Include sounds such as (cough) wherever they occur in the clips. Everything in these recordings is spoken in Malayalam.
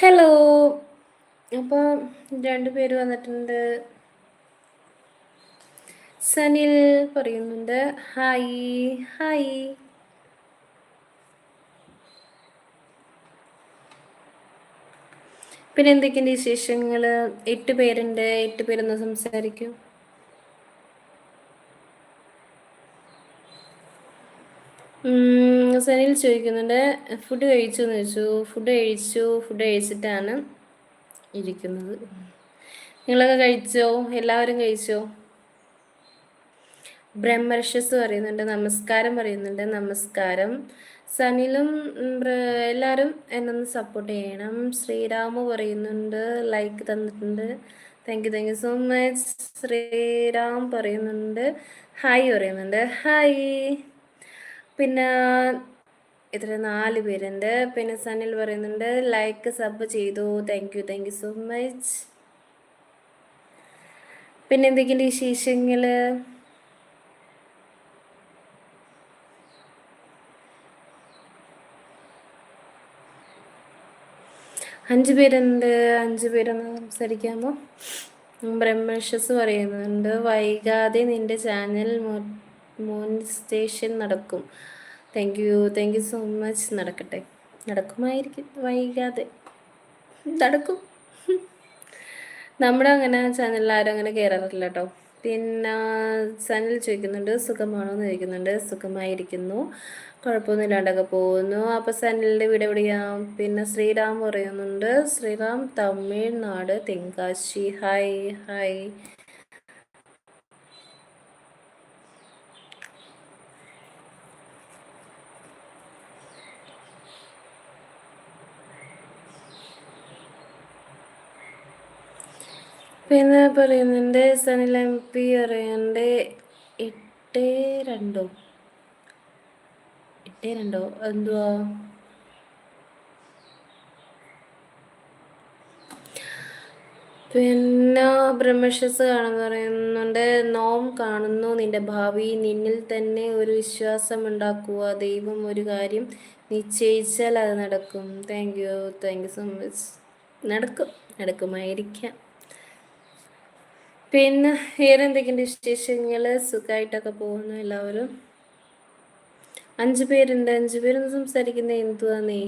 ഹലോ. അപ്പോൾ രണ്ടുപേര് വന്നിട്ടുണ്ട്. സനിൽ പറയുന്നുണ്ട്. Hi hi. പിന്നെ എന്തൊക്കെയുണ്ട് വിശേഷങ്ങൾ എട്ട് പേരുണ്ട്. എട്ട് പേരൊന്ന് സംസാരിക്കും. സനിൽ ചോദിക്കുന്നുണ്ട് ഫുഡ് കഴിച്ചു എന്ന് ചോദിച്ചു. ഫുഡ് കഴിച്ചു ഫുഡ് കഴിച്ചിട്ടാണ് ഇരിക്കുന്നത്. നിങ്ങളൊക്കെ കഴിച്ചോ? എല്ലാവരും കഴിച്ചോ? ബ്രഹ്മർഷസ് പറയുന്നുണ്ട് നമസ്കാരം പറയുന്നുണ്ട് നമസ്കാരം. സനിലും എല്ലാവരും എന്നൊന്ന് സപ്പോർട്ട് ചെയ്യണം. ശ്രീരാമു പറയുന്നുണ്ട് ലൈക്ക് തന്നിട്ടുണ്ട്. Thank you thank you so much Sreeram പറയുന്നുണ്ട് ഹായ് പറയുന്നുണ്ട് ഹായ് പിന്നെ ഇത്ര നാല് പേരുണ്ട്. പിന്നെ സനിൽ പറയുന്നുണ്ട് ലൈക്ക് സബ് ചെയ്തു. Thank you thank you so much പിന്നെ എന്തൊക്കെയുണ്ട് വിശേഷങ്ങൾ അഞ്ച് പേരുണ്ട്. അഞ്ച് പേരൊന്ന് സംസാരിക്കാമോ? ബ്രഹ്മഷസ് പറയുന്നുണ്ട് വൈകാതെ നിന്റെ ചാനൽ മോണിസ്റ്റേഷൻ നടക്കും. Thank you thank you so much നടക്കട്ടെ. നടക്കുമായിരിക്കും. വൈകാതെ. നടക്കും. നമ്മുടെ അങ്ങനെ ചാനലിൽ ആരും അങ്ങനെ കയറാറില്ല കേട്ടോ പിന്നെ ചാനൽ ചോദിക്കുന്നുണ്ട് സുഖമാണോ എന്ന് ചോദിക്കുന്നുണ്ട് സുഖമായിരിക്കുന്നു. കുഴപ്പമൊന്നുമില്ലാണ്ടൊക്കെ പോകുന്നു. അപ്പോൾ ചാനലിന്റെ വീട് എവിടെയാണ് പിന്നെ ശ്രീറാം പറയുന്നുണ്ട് ശ്രീറാം തമിഴ്നാട് തെങ്കാശി. ഹായ് ഹായ് പിന്നെ പറയുന്നുണ്ട് സനിൽ എം പി പറയുന്നുണ്ട് എട്ട് രണ്ടോ? എട്ട് രണ്ടോ? എന്തുവാ? പിന്നെ ബ്രഹ്മഷസ് കാണുന്നു പറയുന്നുണ്ട് നോം കാണുന്നു നിന്റെ ഭാവി നിന്നിൽ തന്നെ ഒരു വിശ്വാസം ഉണ്ടാക്കുക ദൈവം ഒരു കാര്യം നിശ്ചയിച്ചാൽ അത് നടക്കും. Thank you thank you so much നടക്കും നടക്കുമായിരിക്കാം. പിന്നെ വേറെ എന്തൊക്കെയുണ്ട് വിശേഷങ്ങൾ? സുഖമായിട്ടൊക്കെ പോകുന്നു എല്ലാവരും. അഞ്ചു പേരുണ്ട്. അഞ്ചു പേരൊന്ന് സംസാരിക്കുന്നത് എന്തുവാന്നേ?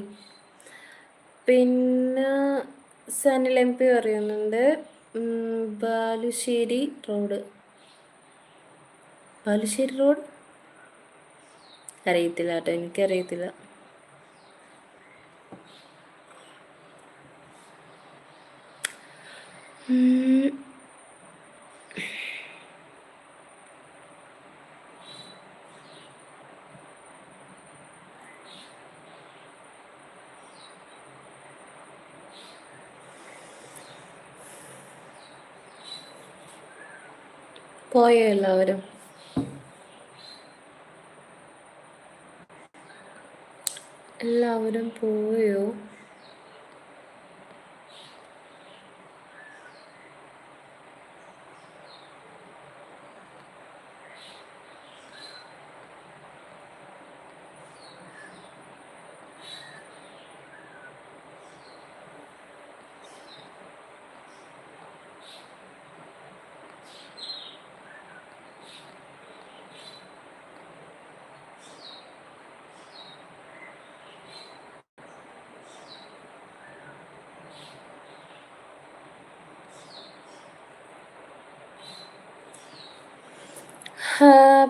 പിന്നെ സനിൽ എം പി പറയുന്നുണ്ട്. ബാലുശ്ശേരി റോഡ്. ബാലുശ്ശേരി റോഡ്? അറിയത്തില്ല കേട്ടോ. എനിക്കറിയത്തില്ല. പോയോ എല്ലാവരും എല്ലാവരും പോയോ?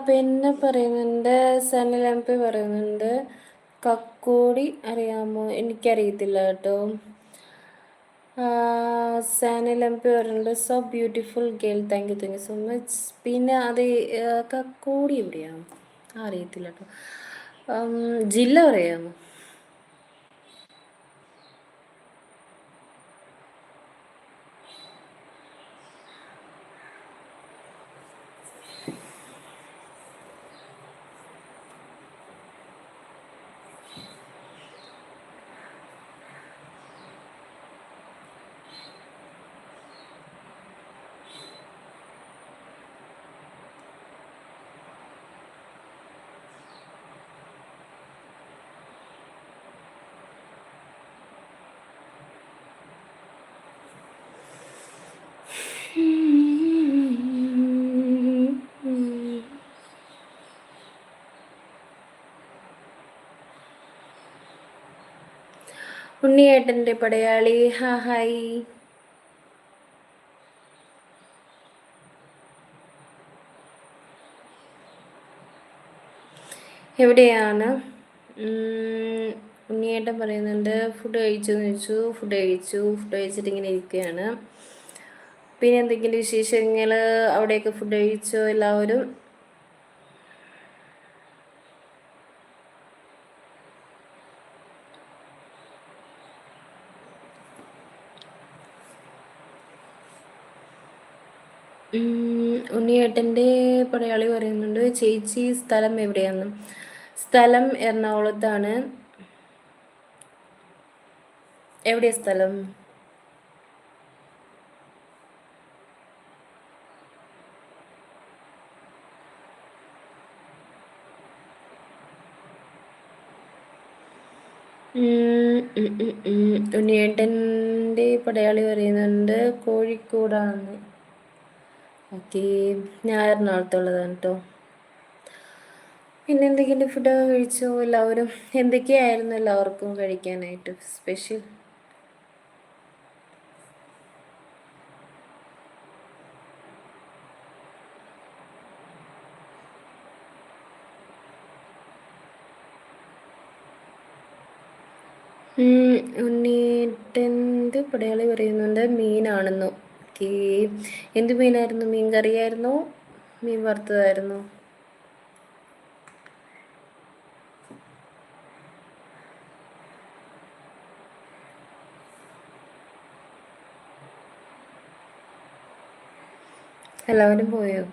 പിന്നെ പറയുന്നുണ്ട് സനിൽ എം പി പറയുന്നുണ്ട് കക്കോടി അറിയാമോ? എനിക്കറിയത്തില്ല കേട്ടോ. സനിൽ എം പി പറയുന്നുണ്ട് so beautiful girl thank you thank you so much പിന്നെ അത് കക്കോടി എവിടെയാണ് അറിയത്തില്ല കേട്ടോ. ജില്ല പറയാമോ? ഉണ്ണിയേട്ടന്റെ പടയാളി. ഹാ ഹായ്. എവിടെയാണ്? ഉണ്ണിയേട്ടൻ പറയുന്നുണ്ട് ഫുഡ് കഴിച്ചു എന്ന് ചോദിച്ചു ഫുഡ് കഴിച്ചു ഫുഡ് കഴിച്ചിട്ട് ഇങ്ങനെ ഇരിക്കുകയാണ്. പിന്നെ എന്തെങ്കിലും വിശേഷങ്ങൾ അവിടെയൊക്കെ ഫുഡ് കഴിച്ചോ എല്ലാവരും? ഉണ്ണിയേട്ടന്റെ പടയാളി പറയുന്നുണ്ട് ചേച്ചി സ്ഥലം എവിടെയാണ് സ്ഥലം എറണാകുളത്താണ്. എവിടെയാ സ്ഥലം? ഉണ്ണിയേട്ടന്റെ പടയാളി പറയുന്നുണ്ട് കോഴിക്കോടാണെന്ന് ഓക്കെ. ഞാൻ എറണാകുളത്തുള്ളതാണ് കേട്ടോ പിന്നെ എന്തെങ്കിലും ഫുഡൊക്കെ കഴിച്ചോ? എല്ലാവരും എന്തൊക്കെയായിരുന്നു എല്ലാവർക്കും കഴിക്കാനായിട്ട് സ്പെഷ്യൽ ഉണ്ണിട്ടെന്ത് പടയാളി പറയുന്നുണ്ട്? മീനാണെന്നു. ഓക്കേ. എന്ത് മീനായിരുന്നു? മീൻ കറിയായിരുന്നു? മീൻ വറുത്തതായിരുന്നു. എല്ലാവരും പോയോ?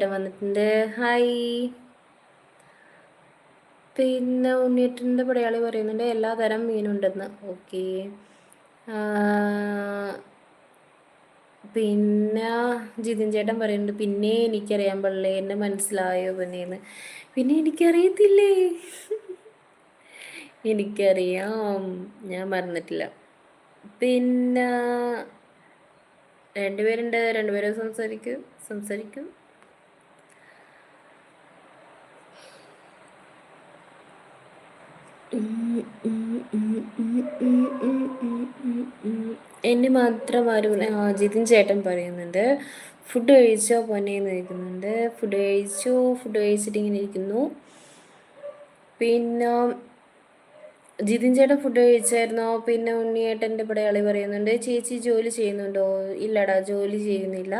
ചേട്ടൻ വന്നിട്ടുണ്ട്. ഹായ് പിന്നെ ഉണ്ണിയേട്ടന്റെ പടയാളി പറയുന്നുണ്ട് എല്ലാ തരം മീനുണ്ടെന്ന് ഓക്കെ പിന്നെ ജിതിൻ ചേട്ടൻ പറയുന്നുണ്ട് പിന്നെ എനിക്കറിയാൻ പള്ളേ എന്നെ മനസ്സിലായോ പിന്നെയെന്ന് പിന്നെ എനിക്കറിയത്തില്ലേ? എനിക്കറിയാം. ഞാൻ മറന്നിട്ടില്ല. പിന്നെ രണ്ടുപേരുണ്ട്. രണ്ടുപേരും സംസാരിക്കും സംസാരിക്കും. എന്നെ മാത്രം ആരും ജിതിൻ ചേട്ടൻ പറയുന്നുണ്ട് ഫുഡ് കഴിച്ചോ പൊന്നേന്ന് ചോദിക്കുന്നുണ്ട് ഫുഡ് കഴിച്ചു? ഫുഡ് കഴിച്ചിട്ട് ഇങ്ങനെ ഇരിക്കുന്നു. പിന്നെ ജിതിൻ ചേട്ടൻ ഫുഡ് കഴിച്ചായിരുന്നോ? പിന്നെ ഉണ്ണിയേട്ടന്റെ പടയാളി പറയുന്നുണ്ട് ചേച്ചി ജോലി ചെയ്യുന്നുണ്ടോ? ഇല്ലടാ ജോലി ചെയ്യുന്നില്ല.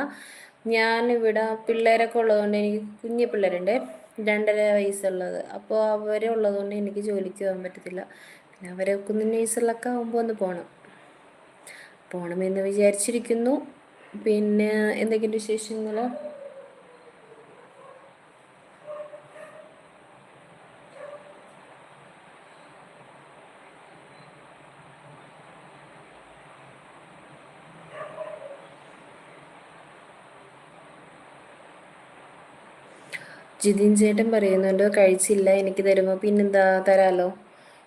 ഞാനിവിടെ പിള്ളേരൊക്കെ ഉള്ളതുകൊണ്ട് എനിക്ക് കുഞ്ഞു പിള്ളേരുണ്ട്. രണ്ടര വയസ്സുള്ളത്. അപ്പോൾ അവരെ ഉള്ളതുകൊണ്ട് എനിക്ക് ജോലിക്ക് പോകാൻ പറ്റത്തില്ല. പിന്നെ അവരെ കുഞ്ഞു നഴ്സറിലൊക്കെ ആകുമ്പോൾ ഒന്ന് പോകണം പോകണമെന്ന് വിചാരിച്ചിരിക്കുന്നു. പിന്നെ എന്തെങ്കിലും വിശേഷങ്ങൾ ജിതിൻ ചേട്ടൻ പറയുന്നുണ്ട് കഴിച്ചില്ല എനിക്ക് തരുമോ? പിന്നെന്താ തരാലോ?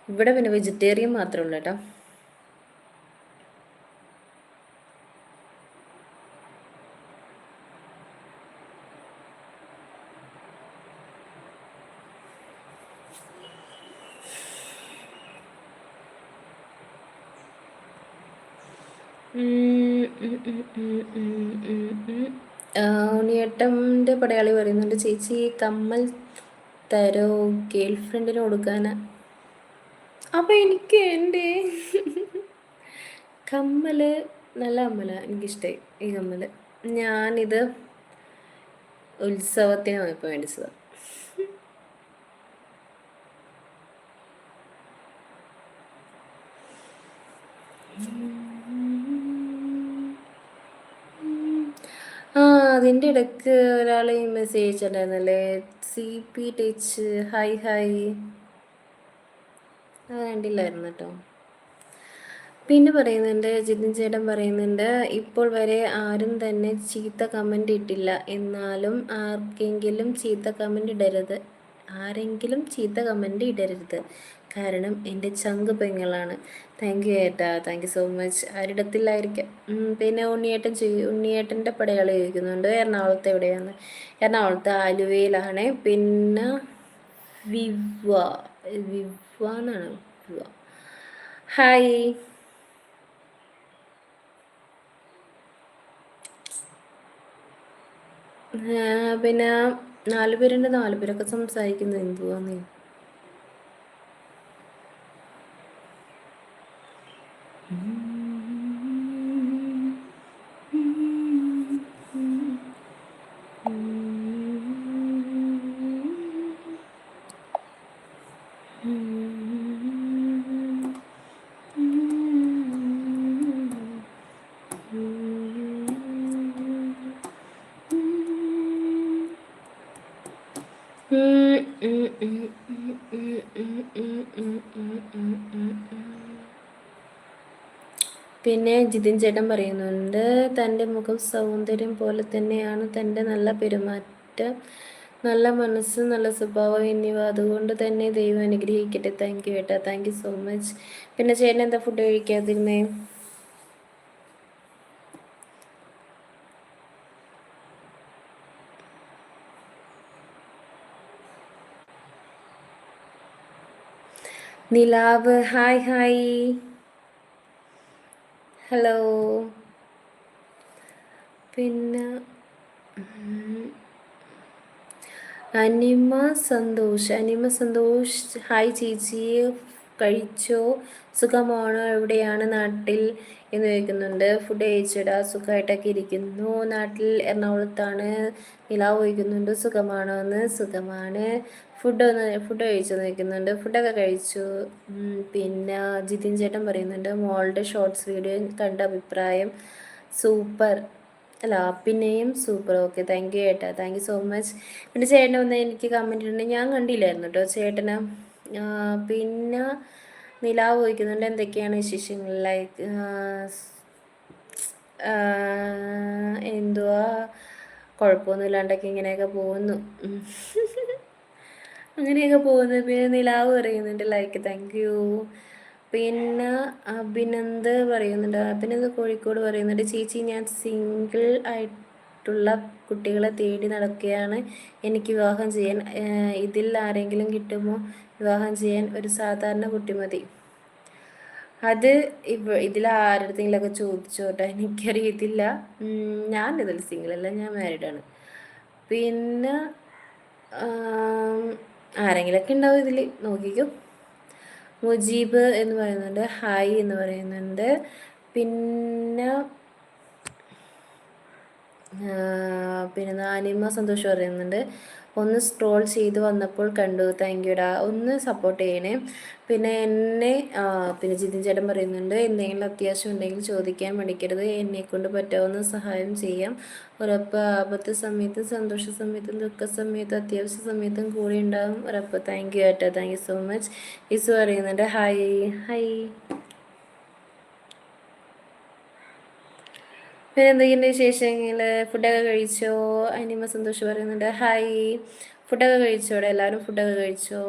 ഇവിടെ പിന്നെ വെജിറ്റേറിയൻ മാത്രമേ ഉള്ളൂ കേട്ടോ. ഉണ്ണിയേട്ടന്റെ പടയാളി പറയുന്നുണ്ട് ചേച്ചി കമ്മൽ തരോ ഗേൾ ഫ്രണ്ടിന് കൊടുക്കാന? അപ്പം എനിക്ക് എന്റെ കമ്മൽ നല്ല കമ്മലാണ് എനിക്കിഷ്ടമായി ഈ കമ്മൽ ഞാനിത് ഉത്സവത്തിന് പോയപ്പോൾ മേടിച്ചതാണ് അതിന്റെ ഇടയ്ക്ക് ഒരാളെ message അയച്ചിട്ടുണ്ടായിരുന്നല്ലേ C P touch hi hi അത് കണ്ടില്ലായിരുന്നു കേട്ടോ പിന്നെ പറയുന്നുണ്ട് ജിതിൻ ചേട്ടൻ പറയുന്നുണ്ട് ഇപ്പോൾ വരെ ആരും തന്നെ ചീത്ത കമന്റ് ഇട്ടില്ല. എന്നാലും ആർക്കെങ്കിലും ചീത്ത കമന്റ് ഇടരുത്. ആരെങ്കിലും ചീത്ത കമന്റ് ഇടരുത്. കാരണം എന്റെ ചങ്ക് പെങ്ങളാണ്. താങ്ക് യു ഏട്ടാ. താങ്ക് യു സോ മച്ച് ആരിടത്തില്ലായിരിക്കാം പിന്നെ ഉണ്ണിയേട്ടൻ ചെയ്യും ഉണ്ണിയേട്ടന്റെ പടയാൾ ചോദിക്കുന്നുണ്ട്. എറണാകുളത്ത് എവിടെയാണ്? എറണാകുളത്ത് ആലുവയിലാണ്. പിന്നെ വിവ വിവ എന്നാണ്? വിവ ഹായ് പിന്നെ നാല് പേരുണ്ട് നാല് പേരൊക്കെ സംസാരിക്കുന്നത്. എന്തുവാന്ന് പിന്നെ ജിതിൻ ചേട്ടൻ പറയുന്നുണ്ട് തന്റെ മുഖം സൗന്ദര്യം പോലെ തന്നെയാണ്. തന്റെ നല്ല പെരുമാറ്റം നല്ല മനസ്സ് നല്ല സ്വഭാവം എന്നിവ അതുകൊണ്ട് തന്നെ ദൈവം അനുഗ്രഹിക്കട്ടെ. താങ്ക് യു ഏട്ടാ. താങ്ക് യു സോ മച്ച് പിന്നെ ചേട്ടൻ എന്താ ഫുഡ് കഴിക്കാതിരുന്നേ? നിലാവ്. Hi hi. ഹലോ. പിന്നെ അനിമ സന്തോഷ്. അനിമ സന്തോഷ്. ഹായ് ചേച്ചി. കഴിച്ചോ? സുഖമാണോ? എവിടെയാണ് നാട്ടിൽ? എന്ന് ചോദിക്കുന്നുണ്ട്. ഫുഡ് കഴിച്ചിടാ. സുഖമായിട്ടൊക്കെ ഇരിക്കുന്നു. നാട്ടിൽ എറണാകുളത്താണ്. നിലാവ് ചോദിക്കുന്നുണ്ട് സുഖമാണോ എന്ന് സുഖമാണ്. ഫുഡ് ഒന്ന് ഫുഡ് കഴിച്ചു നിൽക്കുന്നുണ്ട്. ഫുഡൊക്കെ കഴിച്ചു. പിന്നെ ജിതിൻ ചേട്ടൻ പറയുന്നുണ്ട് മോളുടെ ഷോർട്സ് വീഡിയോ കണ്ട അഭിപ്രായം സൂപ്പർ അല്ല പിന്നെയും സൂപ്പർ ഓക്കെ താങ്ക് യു ഏട്ടാ. താങ്ക് യു സോ മച്ച് പിന്നെ ചേട്ടൻ ഒന്ന് എനിക്ക് കമന്റ് ഉണ്ട് ഞാൻ കണ്ടില്ലായിരുന്നു കേട്ടോ ചേട്ടന്. പിന്നെ നിലാവ് ചോദിക്കുന്നുണ്ട് എന്തൊക്കെയാണ് വിശേഷങ്ങൾ? ലൈക്ക് എന്തുവാ? കുഴപ്പമൊന്നുമില്ലാണ്ടൊക്കെ ഇങ്ങനെയൊക്കെ പോകുന്നു. (laughs) അങ്ങനെയൊക്കെ പോകുന്നത് പിന്നെ നിലാവ് പറയുന്നുണ്ട് ലൈക്ക് താങ്ക് യു പിന്നെ അഭിനന്ദ് പറയുന്നുണ്ട്. അഭിനന്ദ് കോഴിക്കോട് പറയുന്നുണ്ട് ചേച്ചി ഞാൻ സിംഗിൾ ആയിട്ടുള്ള കുട്ടികളെ തേടി നടക്കുകയാണ്. എനിക്ക് വിവാഹം ചെയ്യാൻ ഇതിൽ ആരെങ്കിലും കിട്ടുമോ? വിവാഹം ചെയ്യാൻ ഒരു സാധാരണ കുട്ടി മതി. അത് ഇപ്പോൾ ഇതിൽ ആരുടെങ്കിലൊക്കെ ചോദിച്ചോട്ടെ. എനിക്കറിയത്തില്ല ഞാൻ ഇതിൽ സിംഗിളല്ല ഞാൻ മാരീഡാണ് പിന്നെ ആരെങ്കിലൊക്കെ ഉണ്ടാവും ഇതിൽ നോക്കിക്കോ. മുജീബ് എന്ന് പറയുന്നുണ്ട് ഹായ് എന്ന് പറയുന്നുണ്ട്. പിന്നെ പിന്നെ അനിമ സന്തോഷം പറയുന്നുണ്ട്. ഒന്ന് സ്ട്രോൾ ചെയ്ത് വന്നപ്പോൾ കണ്ടു. താങ്ക് യുടാ ഒന്ന് സപ്പോർട്ട് ചെയ്യണേ. പിന്നെ എന്നെ പിന്നെ ജിതിൻ ചേട്ടൻ പറയുന്നുണ്ട് എന്തെങ്കിലും അത്യാവശ്യം ഉണ്ടെങ്കിൽ ചോദിക്കാൻ മടിക്കരുത്. എന്നെക്കൊണ്ട് പറ്റാവുന്ന സഹായം ചെയ്യാം. ഉറപ്പ് ആപത്ത് സമയത്തും സന്തോഷ സമയത്തും ദുഃഖ സമയത്തും അത്യാവശ്യ സമയത്തും കൂടെ ഉണ്ടാകും ഉറപ്പ്. താങ്ക് യു ഏട്ടാ thank you so much Isu പറയുന്നുണ്ട് ഹായ് ഹായ് പിന്നെ എന്തെങ്കിലും വിശേഷങ്ങൾ ഫുഡൊക്കെ കഴിച്ചോ? അനിമ സന്തോഷം പറയുന്നുണ്ട്. ഹായ് ഫുഡൊക്കെ കഴിച്ചോടെ എല്ലാവരും ഫുഡൊക്കെ കഴിച്ചോ?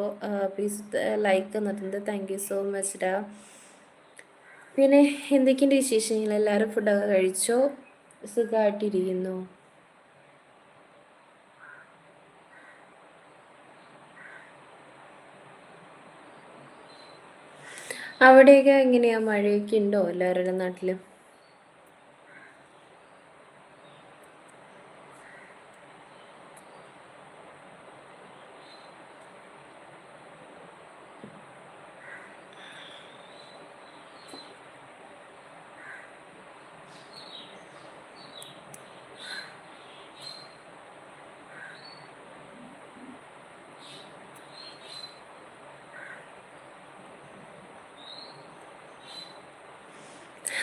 പ്ലീസ് ലൈക്ക് തന്നിട്ടുണ്ട്. താങ്ക് യു സോ മച്ച് ഡാ പിന്നെ എന്തൊക്കെയുണ്ട് വിശേഷങ്ങൾ? എല്ലാവരും ഫുഡൊക്കെ കഴിച്ചോ? സുഖമായിട്ടിരിക്കുന്നു അവിടെയൊക്കെ എങ്ങനെയാ? മഴയൊക്കെ ഉണ്ടോ എല്ലാവരുടെ നാട്ടിലും?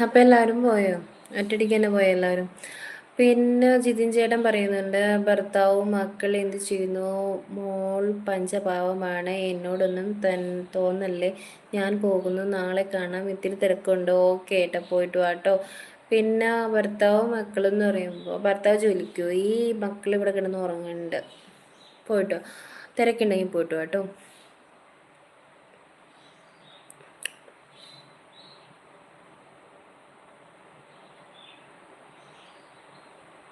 അപ്പോൾ എല്ലാവരും പോയോ? ഒറ്റടിക്ക് തന്നെ പോയോ എല്ലാവരും പിന്നെ ജിതിൻ ചേട്ടൻ പറയുന്നുണ്ട് ഭർത്താവും മക്കൾ എന്ത് ചെയ്യുന്നു? മോൾ പഞ്ചഭാവമാണ് എന്നോടൊന്നും തൻ തോന്നല്ലേ. ഞാൻ പോകുന്നു നാളെ കാണാം. ഇത്തിരി തിരക്കുണ്ട്? ഓക്കെ ഏട്ടാ പോയിട്ട് വാട്ടോ. പിന്നെ ഭർത്താവും മക്കളെന്ന് പറയുമ്പോൾ ഭർത്താവ് ജോലിക്കോ? ഈ മക്കൾ ഇവിടെ കിടന്ന് ഉറങ്ങുന്നുണ്ട്. പോയിട്ടോ? തിരക്കുണ്ടെങ്കിൽ പോയിട്ട്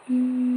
കേട്ടോ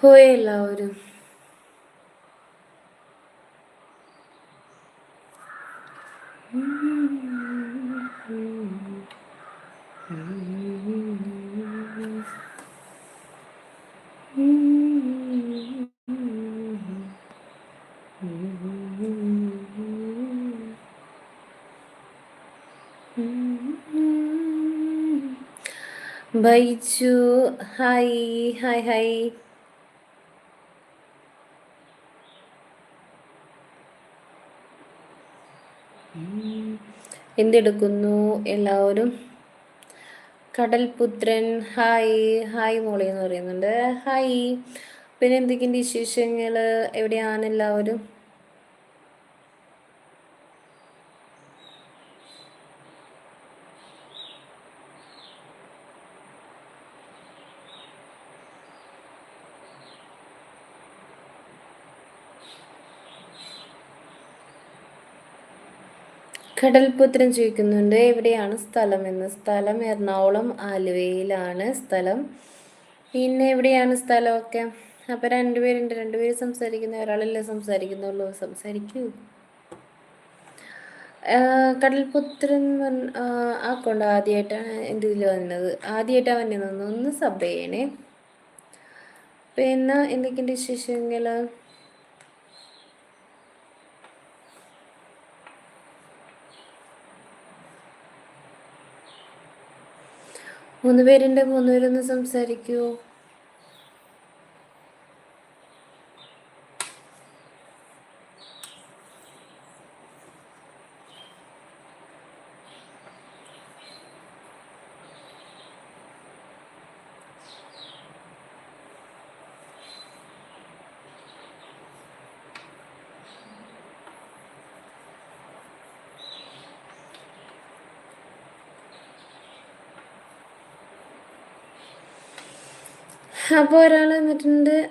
പോയ എല്ലാവരും ബൈജു ഹായ് ഹായ് ഹായ്. എന്തെടുക്കുന്നു? എല്ലാവരും. കടൽപുത്രൻ ഹായ് ഹായ് മോളി എന്ന് പറയുന്നുണ്ട്. ഹായ് പിന്നെ എന്തൊക്കെയുണ്ട് വിശേഷങ്ങൾ എവിടെയാണ് എല്ലാവരും? കടൽപുത്രൻ ചോദിക്കുന്നുണ്ട് എവിടെയാണ് സ്ഥലം? എന്ന്. സ്ഥലം എറണാകുളം ആലുവയിലാണ് സ്ഥലം. പിന്നെ എവിടെയാണ് സ്ഥലമൊക്കെ? അപ്പം രണ്ടുപേരുണ്ട് രണ്ടുപേര് സംസാരിക്കുന്ന ഒരാളല്ലേ സംസാരിക്കുന്നുള്ളൂ. സംസാരിക്കൂ. കടൽപുത്രൻ ആ കൊണ്ട് ആദ്യമായിട്ടാണ് എന്റെ ഇതിൽ വന്നത് ആദ്യമായിട്ടാണ് വന്നത് ഒന്ന് സബ് ചെയ്യണേ പിന്നെ എന്തൊക്കെയുണ്ട് വിശേഷങ്ങൾ മൂന്ന് പേരുണ്ട് മൂന്ന് പേരൊന്ന് സംസാരിക്കുമോ അപ്പോൾ ഒരാൾ വന്നിട്ടുണ്ട്.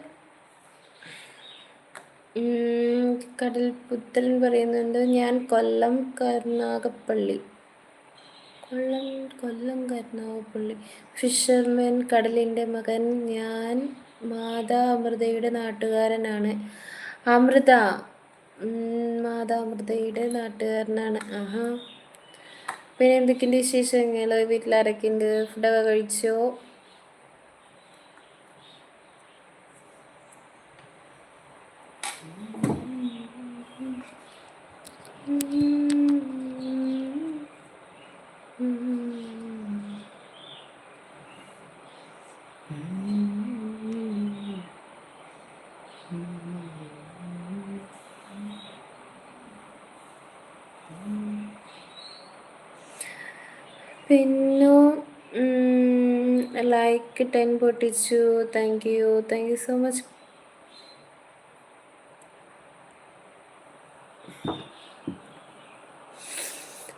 കടൽ പുത്തൽ പറയുന്നുണ്ട് ഞാൻ കൊല്ലം കരുനാഗപ്പള്ളി. കൊല്ലം കൊല്ലം കരുനാഗപ്പള്ളി. ഫിഷർമാൻ കടലിന്റെ മകൻ ഞാൻ മാതാ അമൃതയുടെ നാട്ടുകാരനാണ്. അമൃത മാതാ അമൃതയുടെ നാട്ടുകാരനാണ്. ആഹാ. പിന്നെ എന്തൊക്കെയുണ്ട് വിശേഷങ്ങൾ? വീട്ടിലാരൊക്കെയുണ്ട് ഫുഡൊക്കെ കഴിച്ചോ? കിട്ടാൻ പൊട്ടിച്ചു. Thank you thank you so much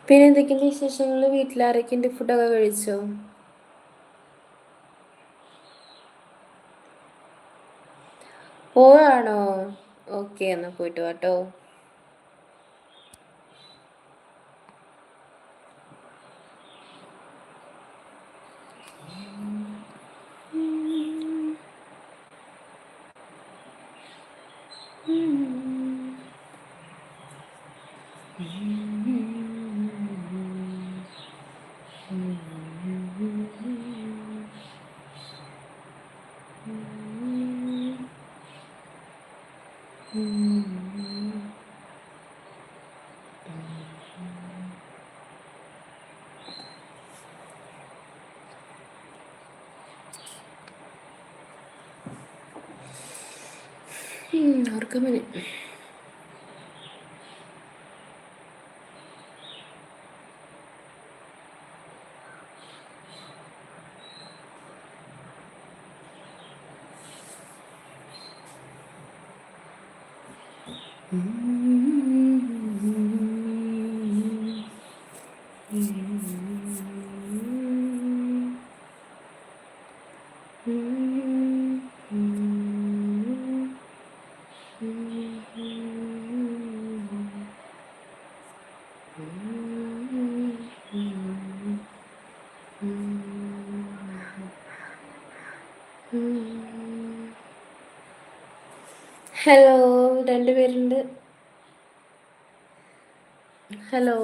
പിന്നെ എന്തൊക്കെയുണ്ട് വിശേഷങ്ങൾ വീട്ടിലാരൊക്കെ ഉണ്ട്? ഫുഡൊക്കെ കഴിച്ചോ? ആണോ ഓക്കെ എന്നാൽ പോയിട്ട് വാട്ടോ. ഉറക്കമനെ ഹലോ രണ്ടുപേരുണ്ട്. ഹലോ